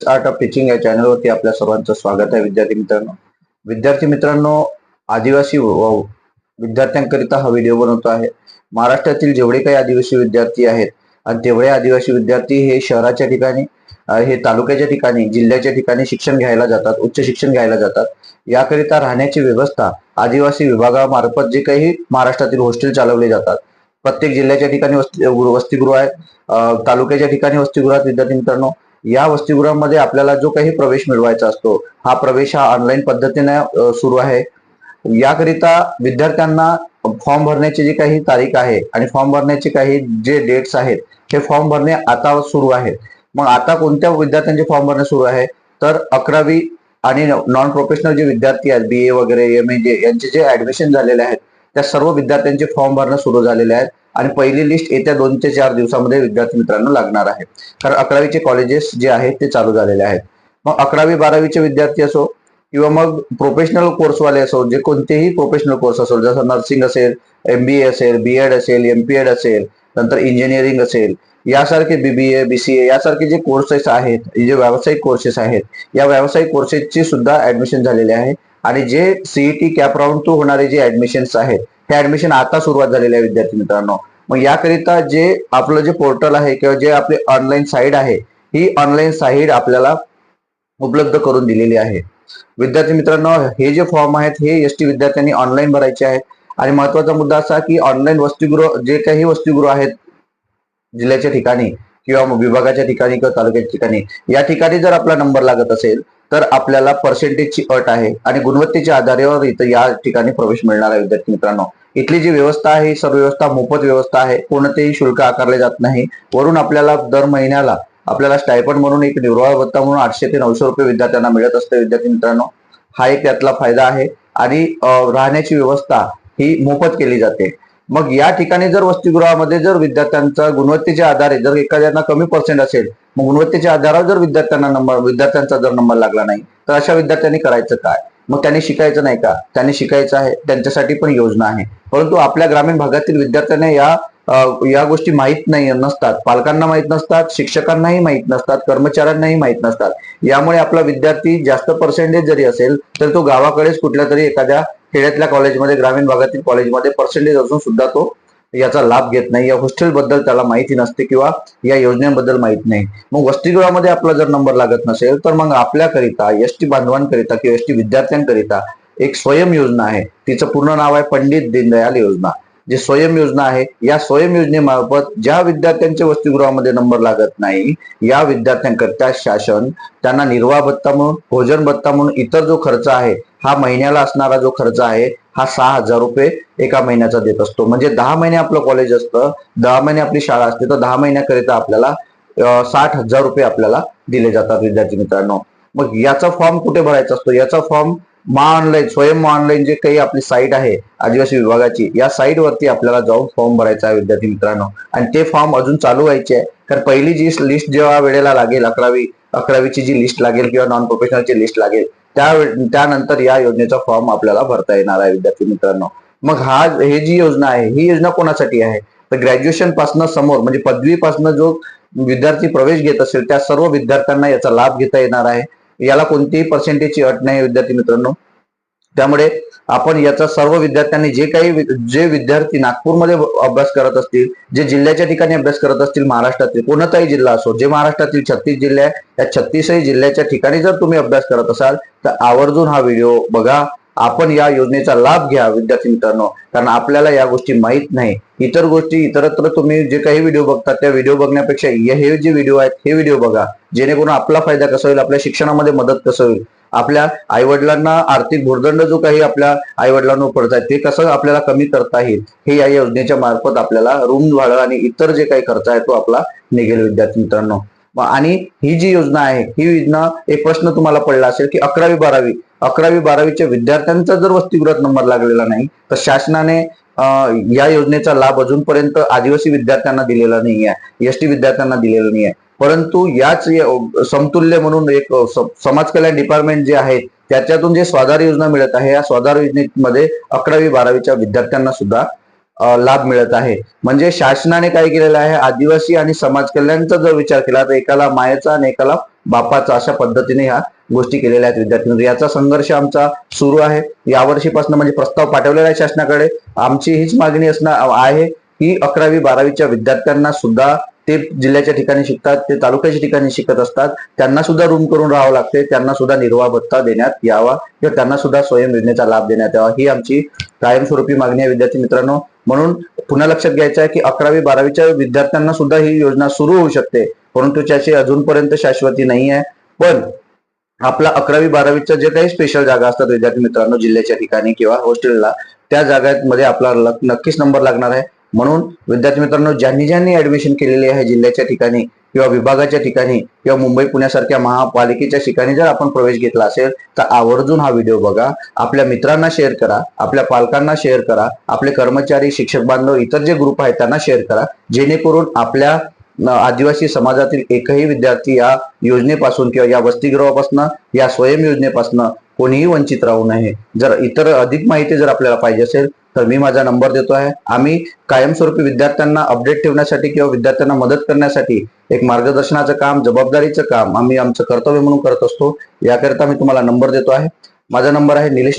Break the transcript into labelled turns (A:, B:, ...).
A: Art of teaching या चॅनलवरती आपल्या सर्वांचं स्वागत आहे विद्यार्थी मित्रांनो. विद्यार्थी मित्रांनो आदिवासी विद्यार्थ्यांकरिता हा व्हिडिओ बनवतो आहे. महाराष्ट्रातील जेवढे काही आदिवासी विद्यार्थी आहेत आणि तेवढे आदिवासी विद्यार्थी हे शहराच्या ठिकाणी हे तालुक्याच्या ठिकाणी जिल्ह्याच्या ठिकाणी शिक्षण घ्यायला जातात उच्च शिक्षण घ्यायला जातात. याकरिता राहण्याची व्यवस्था आदिवासी विभागामार्फत जे काही महाराष्ट्रातील हॉस्टेल चालवले जातात. प्रत्येक जिल्ह्याच्या ठिकाणी वस्ती वसतिगृह आहेत. तालुक्याच्या ठिकाणी वसतिगृहात विद्यार्थी मित्रांनो या वसतिगृहामध्ये आपल्याला जो काही प्रवेश मिळवायचा असतो हा प्रवेश हा ऑनलाईन पद्धतीने सुरू आहे. याकरिता विद्यार्थ्यांना फॉर्म भरण्याची जी काही तारीख आहे आणि फॉर्म भरण्याचे काही जे डेट्स आहेत हे फॉर्म भरणे आता सुरू आहेत मग आता कोणत्या विद्यार्थ्यांचे फॉर्म भरणे सुरू आहे? तर अकरावी आणि नॉन प्रोफेशनल जे विद्यार्थी आहेत बी ए वगैरे एम ए जे यांचे जे ऍडमिशन झालेले आहेत त्या सर्व विद्यार्थ्यांचे फॉर्म भरणं सुरू झालेले आहेत. आणि पहिली लिस्ट येत्या दोन ते चार दिवसामध्ये विद्यार्थी मित्रांनो लागणार आहे. कारण अकरावीचे कॉलेजेस जे आहेत ते चालू झालेले आहेत. मग अकरावी बारावीचे विद्यार्थी असो किंवा मग प्रोफेशनल कोर्सवाले असो जे कोणतेही प्रोफेशनल कोर्स असो जसं नर्सिंग असेल एम बी ए असेल बी एड असेल एम पी एड असेल नंतर इंजिनिअरिंग असेल यासारखे बीबीए बीसीए यासारखे जे कोर्सेस आहेत जे व्यावसायिक कोर्सेस आहेत या व्यावसायिक कोर्सेसची सुद्धा ऍडमिशन झालेले आहे. आणि जे सीईटी कॅप राऊंड टू होणारे जे ऍडमिशन्स आहेत हे ऍडमिशन आता सुरुवात झालेले आहे विद्यार्थी मित्रांनो. मग याकरिता जे आपलं जे पोर्टल आहे किंवा जे आपली ऑनलाईन साईट आहे ही ऑनलाईन साईट आपल्याला उपलब्ध करून दिलेली आहे. विद्यार्थी मित्रांनो हे जे फॉर्म आहेत हे एस टी विद्यार्थ्यांनी ऑनलाईन भरायचे आहेत. आणि महत्त्वाचा मुद्दा असा की ऑनलाईन वसतिगृह जे काही वसतिगृह आहेत जिल्ह्याच्या ठिकाणी किंवा विभागाच्या ठिकाणी किंवा तालुक्याच्या ठिकाणी या ठिकाणी जर आपला नंबर लागत असेल तर आपल्याला पर्सेंटेजची अट आहे आणि गुणवत्तेच्या आधारावर इथं या ठिकाणी प्रवेश मिळणार आहे विद्यार्थी मित्रांनो. इथली जी व्यवस्था आहे ही सर्व व्यवस्था मोफत व्यवस्था आहे. कोणतेही शुल्क आकारले जात नाही. वरून आपल्याला दर महिन्याला आपल्याला स्टायपंड म्हणून एक निर्वाह भत्ता म्हणून आठशे ते नऊशे रुपये विद्यार्थ्यांना मिळत असते विद्यार्थी मित्रांनो. हा एक त्यातला फायदा आहे आणि राहण्याची व्यवस्था ही मोफत केली जाते. मग या ठिकाणी जर वसतिगृहामध्ये जर विद्यार्थ्यांचा गुणवत्तेच्या आधारे जर एखाद्यांना कमी पर्सेंट असेल मग गुणवत्तेच्या आधारावर जर विद्यार्थ्यांना नंबर विद्यार्थ्यांचा जर नंबर लागला नाही तर अशा विद्यार्थ्यांनी करायचं काय? मग त्यांनी शिकायचं नाही का? त्यांनी शिकायचं आहे त्यांच्यासाठी पण योजना आहे. परंतु आपल्या ग्रामीण भागातील विद्यार्थ्यांना या या गोष्टी माहीत नाही नसतात. पालकांना माहीत नसतात शिक्षकांनाही माहीत नसतात कर्मचाऱ्यांनाही माहीत नसतात. यामुळे आपला विद्यार्थी जास्त पर्सेंटेज जरी असेल तर तो गावाकडेच कुठल्या तरी एखाद्या खेड्यातल्या कॉलेजमध्ये ग्रामीण भागातील कॉलेजमध्ये पर्सेंटेज असून सुद्धा तो याचा लाभ घेत नाही. या हॉस्टेलबद्दल त्याला माहिती नसते किंवा या योजनेबद्दल माहीत नाही. मग वसतिगृहामध्ये आपला जर नंबर लागत नसेल तर मग आपल्याकरिता एस टी बांधवांकरिता किंवा एस टी विद्यार्थ्यांकरिता एक स्वयं योजना आहे. तिचं पूर्ण नाव आहे पंडित दीनदयाल योजना. जे स्वयं योजना आहे या स्वयं योजनेमार्फत ज्या विद्यार्थ्यांच्या वसतिगृहामध्ये नंबर लागत नाही या विद्यार्थ्यांकरता शासन त्यांना निर्वाह भत्ता म्हणून भोजन भत्ता म्हणून इतर जो खर्च आहे हा महिन्याला असणारा जो खर्च आहे हा सहा हजार रुपये एका महिन्याचा देत असतो. म्हणजे दहा महिने आपलं कॉलेज असतं दहा महिने आपली शाळा असते तर दहा महिन्याकरिता आपल्याला साठ हजार रुपये आपल्याला दिले जातात विद्यार्थी मित्रांनो. मग याचा फॉर्म कुठे भरायचा असतो? याचा फॉर्म मा ऑनलाईन स्वयं ऑनलाईन जे काही आपली साईट आहे आदिवासी विभागाची या साईटवरती आपल्याला जाऊन फॉर्म भरायचा आहे विद्यार्थी मित्रांनो. आणि ते फॉर्म अजून चालू व्हायचे आहे. तर पहिली जी लिस्ट जेव्हा वेळेला लागेल अकरावी अकरावीची जी लिस्ट लागेल किंवा नॉन प्रोफेशनलची लिस्ट लागेल त्या त्यानंतर या योजनेचा फॉर्म आपल्याला भरता येणार आहे विद्यार्थी मित्रांनो. मग हा हे जी योजना आहे ही योजना कोणासाठी आहे? तर ग्रॅज्युएशन पासनं समोर म्हणजे पदवीपासनं जो विद्यार्थी प्रवेश घेत असेल त्या सर्व विद्यार्थ्यांना याचा लाभ घेता येणार आहे. याला कोणतीही पर्सेंटेजची अट नाही विद्यार्थी मित्रांनो. त्यामुळे आपण याचा सर्व विद्यार्थ्यांनी जे काही जे विद्यार्थी नागपूरमध्ये अभ्यास करत असतील जे जिल्ह्याच्या ठिकाणी अभ्यास करत असतील महाराष्ट्रातील कोणताही जिल्हा असो जे महाराष्ट्रातील छत्तीस जिल्हे आहे त्या छत्तीसही जिल्ह्याच्या ठिकाणी जर तुम्ही अभ्यास करत असाल तर आवर्जून हा व्हिडिओ बघा. आपण या योजनेचा लाभ घ्या विद्यार्थी मित्रांनो कारण आपल्याला या गोष्टी माहीत नाही. इतर गोष्टी इतरत्र तुम्ही जे काही व्हिडिओ बघतात त्या व्हिडिओ बघण्यापेक्षा हे हे जे व्हिडिओ आहेत हे व्हिडिओ बघा. जेणेकरून आपला फायदा कसा होईल? आपल्या शिक्षणामध्ये मदत कसं होईल? आपल्या आईवडिलांना आर्थिक भुर्दंड जो काही आपल्या आईवडिलांवर पडत आहे ते कसं आपल्याला कमी करता येईल? हे या योजनेच्या मार्फत आपल्याला रूम भाडं आणि इतर जे काही खर्च आहे तो आपला निघेल विद्यार्थी मित्रांनो आणि ही जी योजना आहे ही योजना एक प्रश्न तुम्हाला पडला असेल की अकरावी बारावी अकरावी बारावीच्या विद्यार्थ्यांचा जर वसतिगृहात नंबर लागलेला नाही तर शासनाने या योजनेचा लाभ अजूनपर्यंत आदिवासी विद्यार्थ्यांना दिलेला नाही आहे एसटी विद्यार्थ्यांना दिलेला नाही आहे. परंतु याच समतुल्य म्हणून एक समाज कल्याण डिपार्टमेंट जे आहे त्याच्यातून जे स्वाधार योजना मिळत आहे या स्वाधार योजनेमध्ये अकरावी बारावीच्या विद्यार्थ्यांना सुद्धा लाभ मिळत आहे. म्हणजे शासनाने काय केलेलं आहे आदिवासी आणि समाज कल्याणचा जर विचार केला तर एकाला मायेचा आणि एकाला बापाचा अशा पद्धतीने ह्या गोष्टी केलेल्या आहेत विद्यार्थ्यांनी. याचा संघर्ष आमचा सुरू आहे. यावर्षीपासून म्हणजे प्रस्ताव पाठवलेला आहे शासनाकडे. आमची हीच मागणी असणार आहे की अकरावी बारावीच्या विद्यार्थ्यांना सुद्धा ते जिल्ह्याच्या ठिकाणी शिकतात ते तालुक्याच्या ठिकाणी शिकत असतात. त्यांना सुद्धा रूम करून राहावं लागते. त्यांना सुद्धा निर्वाह भत्ता देण्यात यावा. किंवा त्यांना सुद्धा स्वयं योजनेचा लाभ देण्यात यावा. ही आमची कायमस्वरूपी मागणी आहे. विद्यार्थी मित्रांनो म्हणून पुन्हा लक्षात घ्यायचं आहे की अकरावी बारावीच्या विद्यार्थ्यांना सुद्धा ही योजना सुरू होऊ शकते. परंतु त्याची अजूनपर्यंत शाश्वती नाही आहे. पण आपला अकरावी बारावीच्या जे काही स्पेशल जागा असतात विद्यार्थी मित्रांनो जिल्ह्याच्या ठिकाणी किंवा हॉस्टेलला त्या जागांमध्ये आपला नक्कीच नंबर लागणार आहे. म्हणून विद्यार्थी मित्रांनो ज्यांनी ज्यांनी ऍडमिशन केलेली आहे जिल्ह्याच्या ठिकाणी किंवा विभागाच्या ठिकाणी किंवा मुंबई पुण्यासारख्या महापालिकेच्या ठिकाणी जर आपण प्रवेश घेतला असेल तर आवर्जून हा व्हिडिओ बघा. आपल्या मित्रांना शेअर करा आपल्या पालकांना शेअर करा आपले कर्मचारी शिक्षक बांधव इतर जे ग्रुप आहेत त्यांना शेअर करा. जेणेकरून आपल्या आदिवासी समाजातील एकही विद्यार्थी या योजनेपासून किंवा या वसतिगृहापासून या स्वयं योजनेपासून कोणीही वंचित राहू नये. जर इतर अधिक माहिती जर आपल्याला पाहिजे असेल तर मी माझा नंबर देतो आहे. आम्ही कायमस्वरूपी विद्यार्थ्यांना अपडेट ठेवण्यासाठी किंवा विद्यार्थ्यांना मदत करण्यासाठी एक मार्गदर्शनाचं काम जबाबदारीचं काम आम्ही आमचं कर्तव्य म्हणून करत असतो. याकरिता मी तुम्हाला नंबर देतो आहे. माझा नंबर आहे निलेश